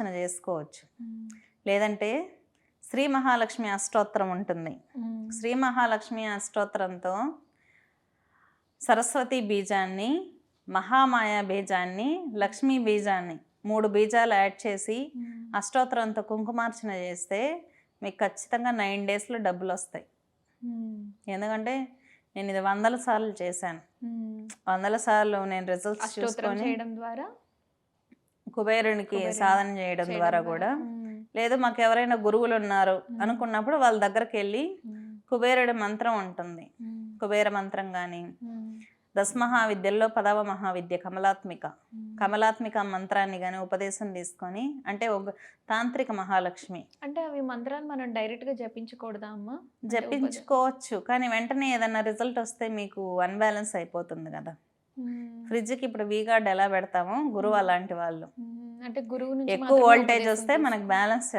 కుంకుమార్చన చేసుకోవచ్చు. లేదంటే శ్రీ మహాలక్ష్మి అష్టోత్తరం ఉంటుంది. శ్రీ మహాలక్ష్మి అష్టోత్తరంతో సరస్వతి బీజాన్ని మహామాయ బీజాన్ని లక్ష్మీ బీజాన్ని మూడు బీజాలు యాడ్ చేసి అష్టోత్తరంతో కుంకుమార్చన చేస్తే మీకు ఖచ్చితంగా నైన్ డేస్లో డబ్బులు వస్తాయి. ఎందుకంటే నేను ఇది వందల సార్లు చేశాను. వందల సార్లు నేను రిజల్ట్స్ చూసుకొని చేయడం ద్వారా కుబేరునికి కుబేరుని సాధన చేయడం ద్వారా కూడా. లేదు మాకు ఎవరైనా గురువులు ఉన్నారు. అనుకున్నప్పుడు వాళ్ళ దగ్గరికి వెళ్ళి. కుబేరుడి మంత్రం ఉంటుంది. కుబేర మంత్రం కానీ. దశమహావిద్యల్లో పదవ మహావిద్య కమలాత్మిక. కమలాత్మిక మంత్రాన్ని కానీ ఉపదేశం తీసుకొని అంటే ఒక తాంత్రిక మహాలక్ష్మి అంటే అవి మంత్రాలు మనం డైరెక్ట్గా జపించకూడదా అమ్మా జపించుకోవచ్చు కానీ వెంటనే ఏదైనా రిజల్ట్ వస్తే మీకు అన్బ్యాలెన్స్ అయిపోతుంది కదా. ఫ్రిడ్జ్కి ఇప్పుడు వీగార్డ్ ఎలా పెడతామో గురువు అలాంటి వాళ్ళు. అంటే గురువు ఎక్కువ వోల్టేజ్ వస్తే మనకు. బ్యాలెన్స్